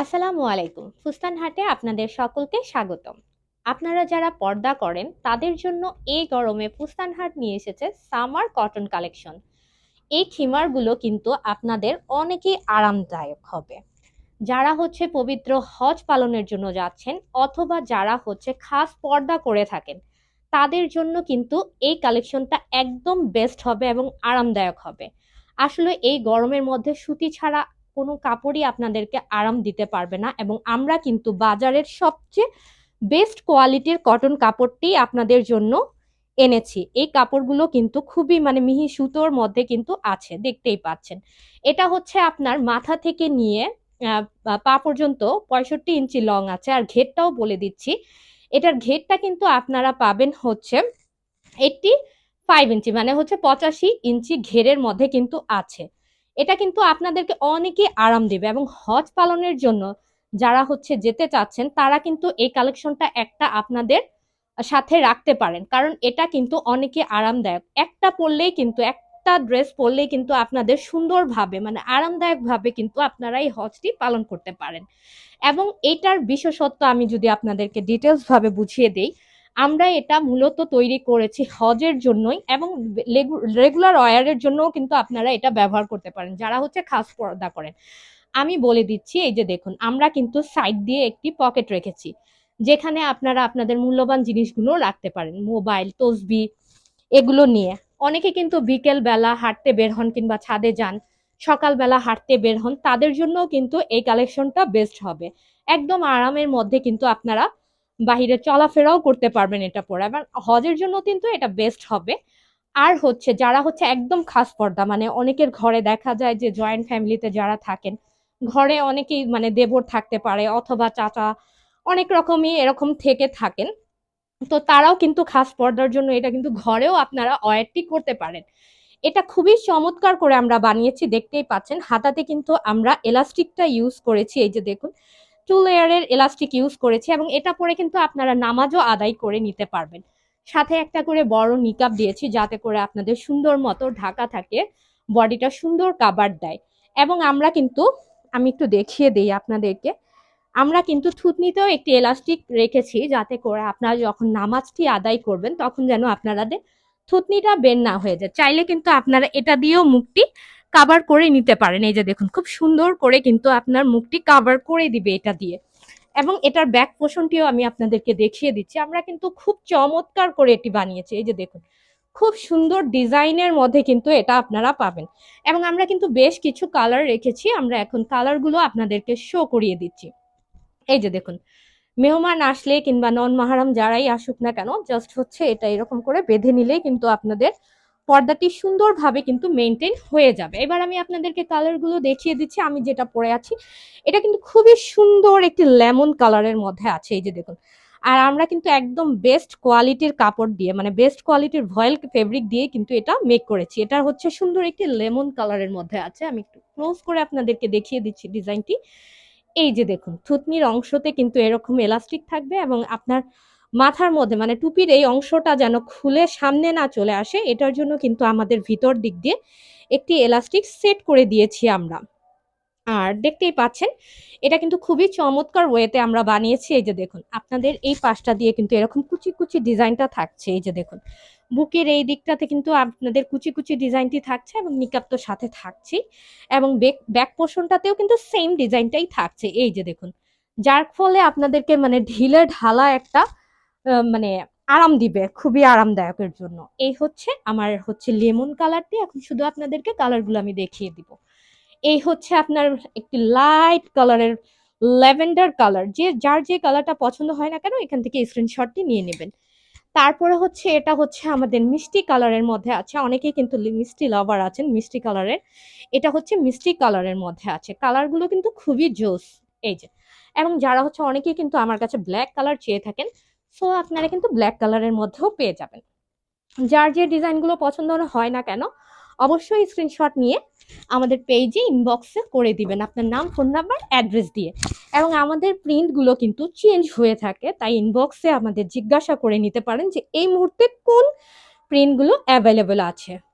আসসালামু আলাইকুম। ফুস্তান হাটে আপনাদের সকলকে স্বাগতম। আপনারা যারা পর্দা করেন, তাদের জন্য এই গরমে ফুস্তান হাট নিয়ে এসেছে সামার কটন কালেকশন। এই খিমারগুলো কিন্তু আপনাদের অনেকেই আরামদায়ক হবে। যারা হচ্ছে পবিত্র হজ পালনের জন্য যাচ্ছেন অথবা যারা হচ্ছে খাস পর্দা করে থাকেন, তাদের জন্য কিন্তু এই কালেকশনটা একদম বেস্ট হবে এবং আরামদায়ক হবে। আসলে এই গরমের মধ্যে সুতি ছাড়া কোনো কাপড়ই আপনাদেরকে আরাম দিতে পারবে না এবং আমরা কিন্তু বাজারের সবচেয়ে বেস্ট কোয়ালিটির কটন কাপড়টি আপনাদের জন্য এনেছি। এই কাপড়গুলো কিন্তু খুবই মানে মিহি সুতোর মধ্যে কিন্তু আছে, দেখতেই পাচ্ছেন। এটা হচ্ছে আপনার মাথা থেকে নিয়ে পা পর্যন্ত পঁয়ষট্টি ইঞ্চি লং আছে। আর ঘেরটাও বলে দিচ্ছি, এটার ঘেরটা কিন্তু আপনারা পাবেন হচ্ছে এইটটি ফাইভ ইঞ্চি মানে হচ্ছে পঁচাশি ইঞ্চি ঘেরের মধ্যে কিন্তু আছে। এটা কিন্তু আপনাদেরকে অনেকই আরাম দেবে এবং হজ পালনের জন্য যারা হচ্ছে যেতে চাচ্ছেন, তারা কিন্তু এই কালেকশনটা একটা আপনাদের সাথে রাখতে পারেন। কারণ এটা কিন্তু অনেকে আরামদায়ক। একটা পরলেই কিন্তু, একটা ড্রেস পরলেই কিন্তু আপনাদের সুন্দরভাবে মানে আরামদায়কভাবে কিন্তু আপনারা এই হজটি পালন করতে পারেন। এবং এটার বিশেষত্ব আমি যদি আপনাদেরকে ডিটেলসভাবে বুঝিয়ে দিই আমরা এটা মূলত তৈরি করেছি হজের জন্যই এবং রেগুলার ওয়ারের জন্যও কিন্তু আপনারা এটা ব্যবহার করতে পারেন। যারা হচ্ছে খাস পর্দা করেন। আমি বলে দিচ্ছি, এই যে দেখুন, আমরা কিন্তু সাইড দিয়ে একটি পকেট রেখেছি, যেখানে আপনারা আপনাদের মূল্যবান জিনিসগুলো রাখতে পারেন মোবাইল তসবি, এগুলো নিয়ে। অনেকে কিন্তু বিকেল বেলা হাঁটতে বের হন কিংবা ছাদে যান, সকালবেলা হাঁটতে বের হন, তাদের জন্যও কিন্তু এই কালেকশনটা বেস্ট হবে। একদম আরামের মধ্যে কিন্তু আপনারা বাহিরে চলাফেরাও করতে পারবেন এটা পরে। এবার হজের জন্য কিন্তু এটা বেস্ট হবে। আর হচ্ছে যারা হচ্ছে একদম খাস পর্দা মানে অনেকের ঘরে দেখা যায় যে জয়েন্ট ফ্যামিলিতে যারা থাকেন, ঘরে অনেকেই মানে দেবর থাকতে পারে অথবা চাচা, অনেক রকমই এরকম থেকে থাকেন। তো তারাও কিন্তু খাস পর্দার জন্য এটা কিন্তু ঘরেও আপনারা ওয়ারটি করতে পারেন। এটা খুবই চমৎকার করে আমরা বানিয়েছি, দেখতেই পাচ্ছেন। হাতাতে কিন্তু আমরা এলাস্টিকটা ইউজ করেছি, এই যে দেখুন। টু লেয়ারের এলাস্টিক ইউজ করেছি এবং এটা পরে কিন্তু আপনারা নামাজও আদায় করে নিতে পারবেন। সাথে একটা করে বড় নিকাপ দিয়েছি, যাতে করে আপনাদের সুন্দর মতো ঢাকা থাকে বডিটা সুন্দর কাবার দেয়। এবং আমরা কিন্তু, আমি একটু দেখিয়ে দিই আপনাদেরকে, আমরা কিন্তু থুতনিতেও একটি এলাস্টিক রেখেছি, যাতে করে আপনারা যখন নামাজটি আদায় করবেন, তখন যেন আপনাদের থুতনিটা বের না হয়ে যায়। চাইলে কিন্তু আপনারা এটা দিয়েও মুখটি কাভার করে নিতে পারেন। এই যে দেখুন, খুব সুন্দর করে কিন্তু আপনার মুখটি কাভার করে দিবে এটা দিয়ে। এবং এটার ব্যাক পোষণটিও আমি আপনাদেরকে দেখিয়ে দিচ্ছি। আমরা কিন্তু খুব চমৎকার করে এটি বানিয়েছি। এই যে দেখুন, খুব সুন্দর ডিজাইনের মধ্যে কিন্তু এটা আপনারা পাবেন। এবং আমরা কিন্তু বেশ কিছু কালার রেখেছি। আমরা এখন কালারগুলো আপনাদেরকে শো করিয়ে দিচ্ছি। এই যে দেখুন, মেহমান আসলে কিংবা নন মাহারাম যারাই আসুক না কেন জাস্ট হচ্ছে এটা এরকম করে বেঁধে নিলেই কিন্তু আপনাদের পর্দাটি সুন্দরভাবে কিন্তু মেনটেন হয়ে যাবে। এবার আমি আপনাদেরকে কালারগুলো দেখিয়ে দিচ্ছি, আমি যেটা পরে আছি। এটা কিন্তু খুবই সুন্দর একটি লেমন কালারের মধ্যে আছে, এই যে দেখুন। আর আমরা কিন্তু একদম বেস্ট কোয়ালিটির কাপড় দিয়ে মানে বেস্ট কোয়ালিটির ভয়েল ফেব্রিক দিয়ে কিন্তু এটা মেক করেছি। এটা হচ্ছে সুন্দর একটি লেমন কালারের মধ্যে আছে। আমি একটু ক্লোজ করে আপনাদেরকে দেখিয়ে দিচ্ছি ডিজাইনটি এই যে দেখুন, থুতনির অংশতে কিন্তু এরকম এলাস্টিক থাকবে এবং আপনার মাথার মধ্যে মানে টুপির এই অংশটা যেন খুলে সামনে না চলে আসে, এটার জন্য কিন্তু আমাদের ভিতর দিক দিয়ে একটি এলাস্টিক সেট করে দিয়েছি আমরা। আর দেখতেই পাচ্ছেন, এটা কিন্তু খুবই চমৎকার ওয়েতে আমরা বানিয়েছি, এই যে দেখুন, আপনাদের এই পাশটা দিয়ে কিন্তু এরকম কুচি কুচি ডিজাইনটা থাকছে, এই যে দেখুন। বুকের এই দিকটাতে কিন্তু আপনাদের কুচি কুচি ডিজাইনটি থাকছে এবং নিকাপ তো সাথে থাকছেই, এবং ব্যাক পোর্শনটাতেও কিন্তু সেম ডিজাইনটাই থাকছে, এই যে দেখুন। যার ফলে আপনাদেরকে মানে ঢিলে ঢালা একটা মানে আরাম দিবে, খুবই আরামদায়কের জন্য। এই হচ্ছে আমার হচ্ছে লেমন কালারটি এখন শুধু আপনাদেরকে কালারগুলো আমি দেখিয়ে দিব। এই হচ্ছে আপনার একটি লাইট কালারের ল্যাভেন্ডার কালার যে, যার যে কালারটা পছন্দ হয় না কেন, এখান থেকে স্ক্রিনশটটি নিয়ে নেবেন। তারপরে হচ্ছে, এটা হচ্ছে আমাদের মিষ্টি কালারের মধ্যে আছে। অনেকেই কিন্তু মিষ্টি লাভার আছেন মিষ্টি কালারের এটা হচ্ছে মিষ্টি কালারের মধ্যে আছে। কালারগুলো কিন্তু খুবই জোস। এই যে, এবং যারা হচ্ছে, অনেকেই কিন্তু আমার কাছে ব্ল্যাক কালার চেয়ে থাকেন। সো আপনারা কিন্তু ব্ল্যাক কালারের মধ্যেও পেয়ে যাবেন। যার যে ডিজাইনগুলো পছন্দ হয় না কেন, অবশ্যই স্ক্রিনশট নিয়ে আমাদের পেজে ইনবক্সে করে দিবেন। আপনার নাম ফোন নাম্বার অ্যাড্রেস দিয়ে। এবং আমাদের প্রিন্টগুলো কিন্তু চেঞ্জ হয়ে থাকে, তাই ইনবক্সে আমাদের জিজ্ঞাসা করে নিতে পারেন যে, এই মুহূর্তে কোন প্রিন্টগুলো অ্যাভেলেবেল আছে।